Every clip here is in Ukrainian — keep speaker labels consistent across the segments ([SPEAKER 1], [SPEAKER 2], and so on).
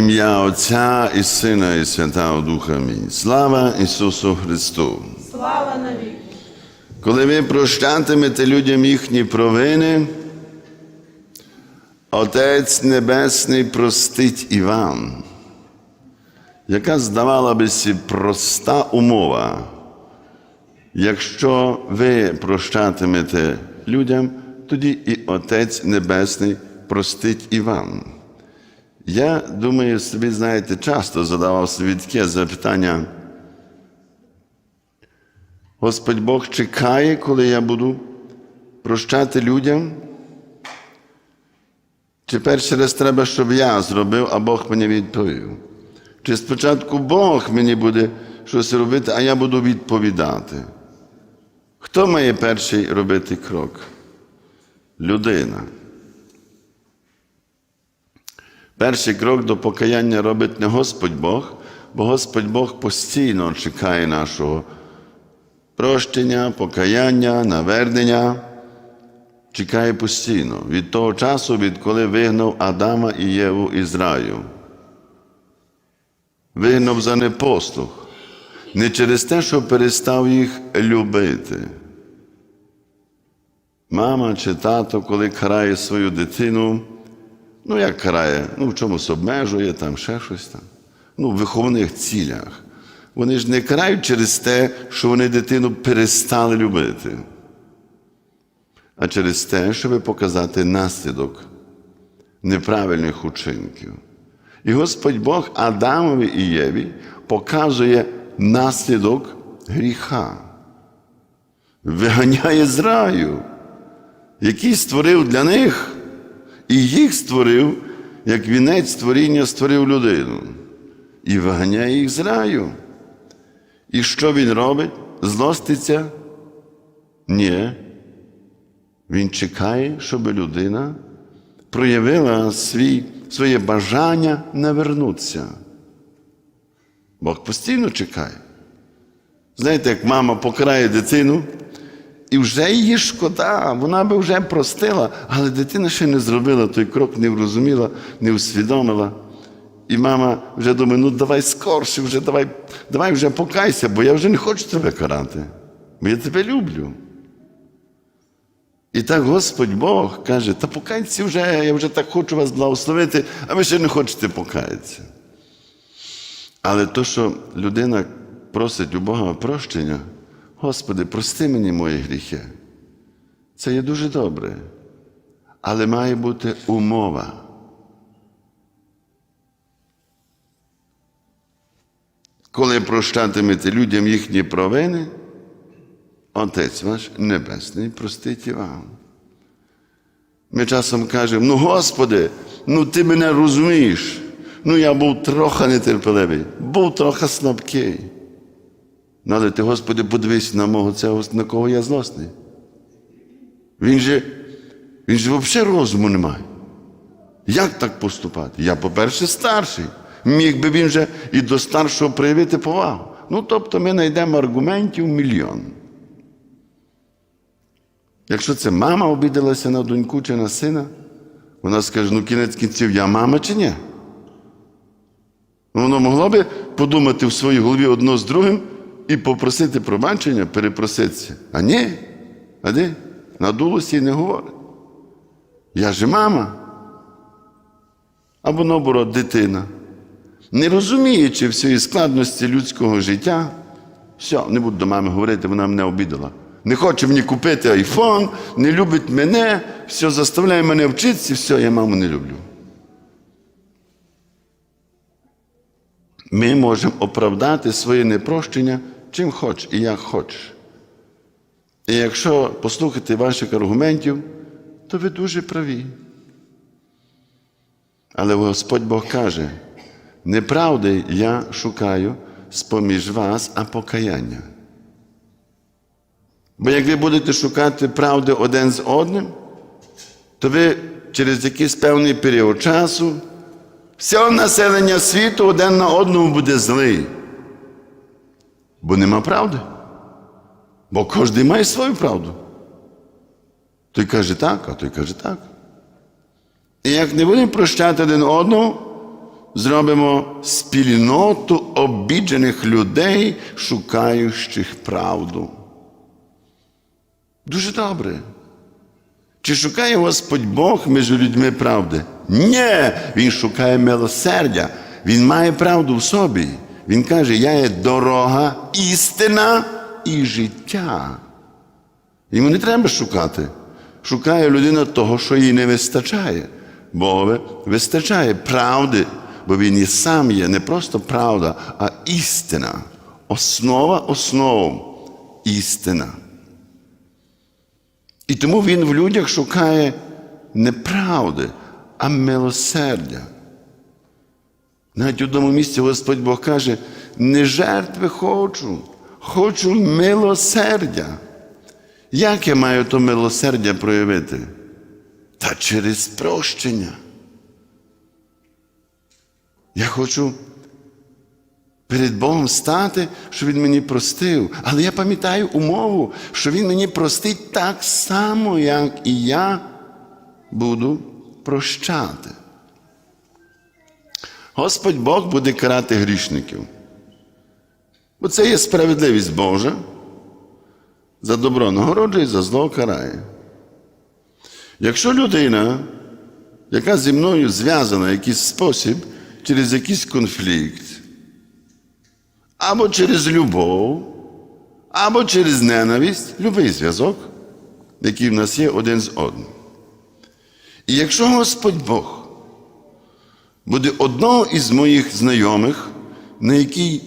[SPEAKER 1] Ім'я Отця і Сина, і Святого Духа. Амінь. Слава Ісусу Христу!
[SPEAKER 2] Слава навіки!
[SPEAKER 1] Коли ви прощатимете людям їхні провини, Отець Небесний простить і вам. Яка здавала би сі проста умова. Якщо ви прощатимете людям, тоді і Отець Небесний простить і вам. Я думаю, собі, знаєте, часто задавав собі таке запитання. Господь Бог чекає, коли я буду прощати людям. Чи перший раз треба, щоб я зробив, а Бог мені відповів? Чи спочатку Бог мені буде щось робити, а я буду відповідати? Хто має перший робити крок? Людина. Перший крок до покаяння робить не Господь Бог, бо Господь Бог постійно чекає нашого прощення, покаяння, навернення. Чекає постійно від того часу, відколи вигнав Адама і Єву із раю. Вигнав за непослух. Не через те, що перестав їх любити. Мама чи тато, коли карає свою дитину, ну як карає, ну в чомусь обмежує, там ще щось там. Ну, в виховних цілях. Вони ж не карають через те, що вони дитину перестали любити, а через те, щоб показати наслідок неправильних учинків. І Господь Бог Адамові і Єві показує наслідок гріха, виганяє з раю, який створив для них, і їх створив, як вінець створіння створив людину, і виганяє їх з раю. І що він робить? Злоститься? Ні. Він чекає, щоб людина проявила свій, своє бажання навернутися. Бог постійно чекає. Знаєте, як мама покарає дитину, і вже її шкода, вона би вже простила, але дитина ще не зробила той крок, не врозуміла, не усвідомила. І мама вже думає, ну давай скорше, вже давай, давай вже покайся, бо я вже не хочу тебе карати, бо я тебе люблю. І так Господь Бог каже, та покайтеся вже, я вже так хочу вас благословити, а ви ще не хочете покаятися. Але то, що людина просить у Бога прощення, Господи, прости мені мої гріхи, це є дуже добре. Але має бути умова. Коли прощатимете людям їхні провини, Отець ваш Небесний простить вам. Ми часом кажемо, ну Господи, ну ти мене розумієш. Ну я був трохи нетерпеливий, був трохи слабкий. Ну, але ти, Господи, подивись на мого цього, на кого я злосний. Він же, він же взагалі розуму не має. Як так поступати? Я, по-перше, старший. Міг би він же і до старшого проявити повагу. Ну, тобто ми знайдемо аргументів мільйон. Якщо це мама обідалася на доньку чи на сина, вона скаже, ну кінець кінців, я мама чи ні? Воно могло би подумати в своїй голові одно з другим і попросити пробачення, перепроситися. А ні, а де? Надулося і не говорить. Я же мама. Або наоборот, дитина. Не розуміючи всієї складності людського життя, все, не буду до мами говорити, вона мене обідала. Не хоче мені купити айфон, не любить мене, все заставляє мене вчитися, все, я маму не люблю. Ми можемо оправдати своє непрощення чим хоч і як хоч. І якщо послухати ваших аргументів, то ви дуже праві. Але Господь Бог каже, неправди я шукаю з-поміж вас, а покаяння. Бо як ви будете шукати правди один з одним, то ви через якийсь певний період часу все населення світу один на одному буде злий. Бо нема правди. Бо кожен має свою правду. Той каже так, а той каже так. І як не будемо прощати один одного, зробимо спільноту обіджених людей, шукаючих правду. Дуже добре. Чи шукає Господь Бог між людьми правди? Ні, Він шукає милосердя. Він має правду в собі. Він каже, я є дорога, істина і життя. Йому не треба шукати. Шукає людина того, що їй не вистачає. Богове вистачає правди, бо він і сам є не просто правда, а істина. Основа основ істина. І тому він в людях шукає не правди, а милосердя. Навіть в одному місці Господь Бог каже, не жертви хочу, хочу милосердя. Як я маю то милосердя проявити? Та через прощення. Я хочу перед Богом стати, що Він мені простив. Але я пам'ятаю умову, що Він мені простить так само, як і я буду прощати. Господь Бог буде карати грішників. Бо це є справедливість Божа. За добро нагороджує, за зло карає. Якщо людина, яка зі мною зв'язана в якийсь спосіб, через якийсь конфлікт, або через любов, або через ненависть, любий зв'язок, який в нас є один з одним. І якщо Господь Бог буде одного із моїх знайомих, на який,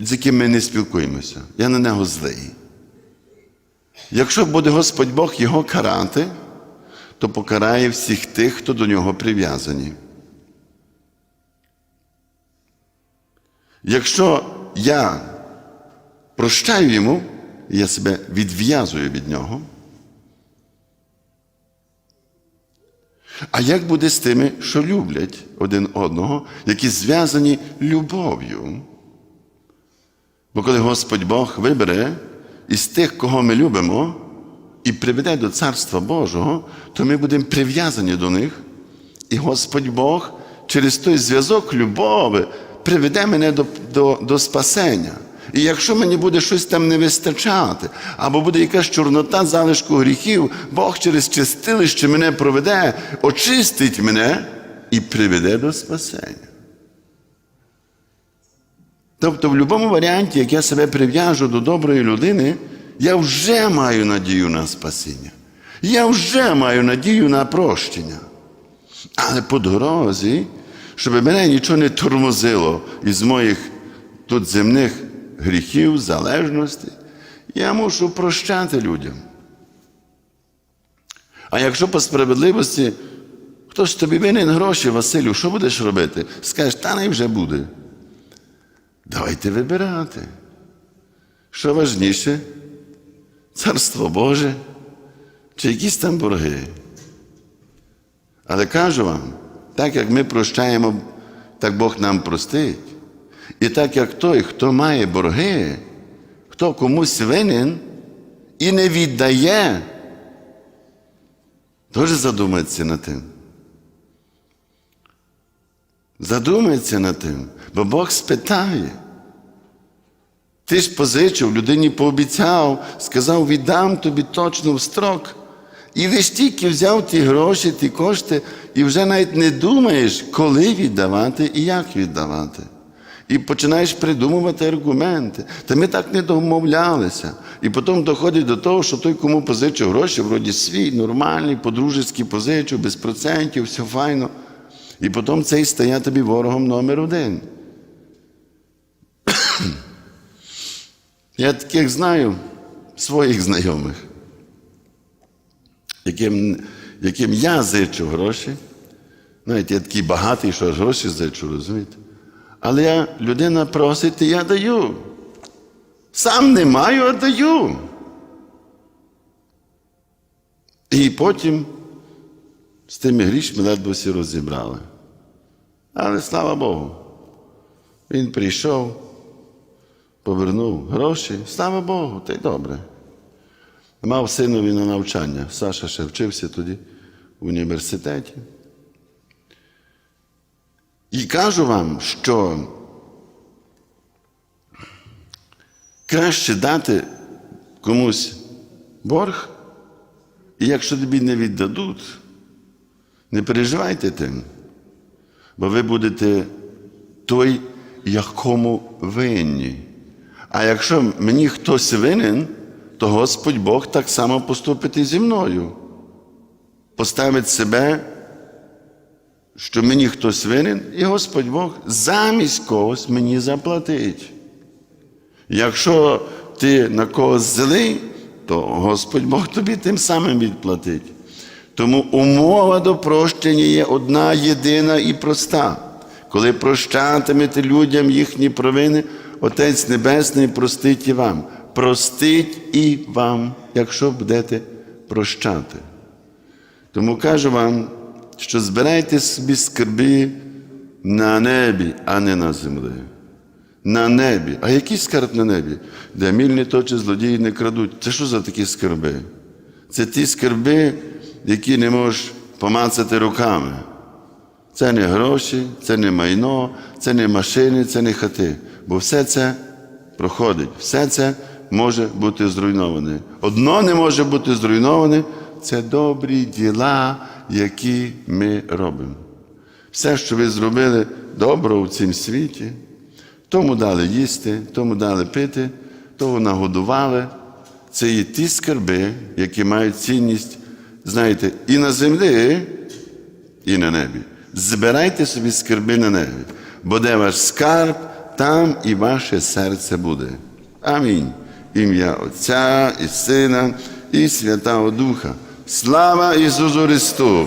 [SPEAKER 1] з яким ми не спілкуємося, я на нього злий. Якщо буде Господь Бог його карати, то покарає всіх тих, хто до нього прив'язані. Якщо я прощаю йому, я себе відв'язую від нього. А як буде з тими, що люблять один одного, які зв'язані любов'ю? Бо коли Господь Бог вибере із тих, кого ми любимо, і приведе до Царства Божого, то ми будемо прив'язані до них. І Господь Бог через той зв'язок любові приведе мене до, до, до спасення. І якщо мені буде щось там не вистачати, або буде якась чорнота залишку гріхів, Бог через чистилище мене проведе, очистить мене і приведе до спасення. Тобто, в будь-якому варіанті, як я себе прив'яжу до доброї людини, я вже маю надію на спасіння. Я вже маю надію на прощення. Але по дорозі, щоб мене нічого не тормозило із моїх тут земних гріхів, залежностей, я мушу прощати людям. А якщо по справедливості хтось тобі винен гроші, Василю, що будеш робити? Скажеш, та не вже буде. Давайте вибирати. Що важніше? Царство Боже чи якісь там борги. Але кажу вам, так як ми прощаємо, так Бог нам простить. І так як той, хто має борги, хто комусь винен і не віддає, теж задумається над тим. Задумається над тим, бо Бог спитає. Ти ж позичив, людині пообіцяв, сказав, віддам тобі точно в строк. І ви ж тільки взяв ті гроші, ті кошти, і вже навіть не думаєш, коли віддавати і як віддавати. І починаєш придумувати аргументи. Та ми так не домовлялися. І потім доходить до того, що той, кому позичив гроші, вроді свій, нормальний, по-дружески позичив, без процентів, все файно. І потім цей стає тобі ворогом номер один. Я таких знаю своїх знайомих, яким, яким я зичу гроші. Навіть я такий багатий, що аж гроші зичу, розумієте? Але я, людина просить, і я даю. Сам не маю, а даю. І потім з тими грішми ледве всі розібрали. Але слава Богу, він прийшов, повернув гроші, слава Богу, та й добре. Мав синові на навчання. Саша ще вчився тоді в університеті. І кажу вам, що краще дати комусь борг, і якщо тобі не віддадуть, не переживайте тим, бо ви будете той, якому винні. А якщо мені хтось винен, то Господь Бог так само поступить і зі мною. Поставить себе, що мені хтось винен, і Господь Бог замість когось мені заплатить. Якщо ти на когось злий, то Господь Бог тобі тим самим відплатить. Тому умова до прощення є одна єдина і проста. Коли прощатимете людям їхні провини, Отець Небесний простить і вам. Простить і вам, якщо будете прощати. Тому кажу вам, що збирайте собі скарби на небі, а не на землі. На небі. А який скарб на небі? Де міль не точить, злодії не крадуть. Це що за такі скарби? Це ті скарби, які не можеш помацати руками. Це не гроші, це не майно, це не машини, це не хати. Бо все це проходить, все це може бути зруйноване. Одно не може бути зруйноване це добрі діла, які ми робимо. Все, що ви зробили добро в цім світі, тому дали їсти, тому дали пити, того нагодували. Це є ті скарби, які мають цінність, знаєте, і на землі, і на небі. Збирайте собі скарби на небі, бо де ваш скарб, там і ваше серце буде. Амінь. Ім'я Отця і Сина, і Святого Духа. Слава Ісусу Христу!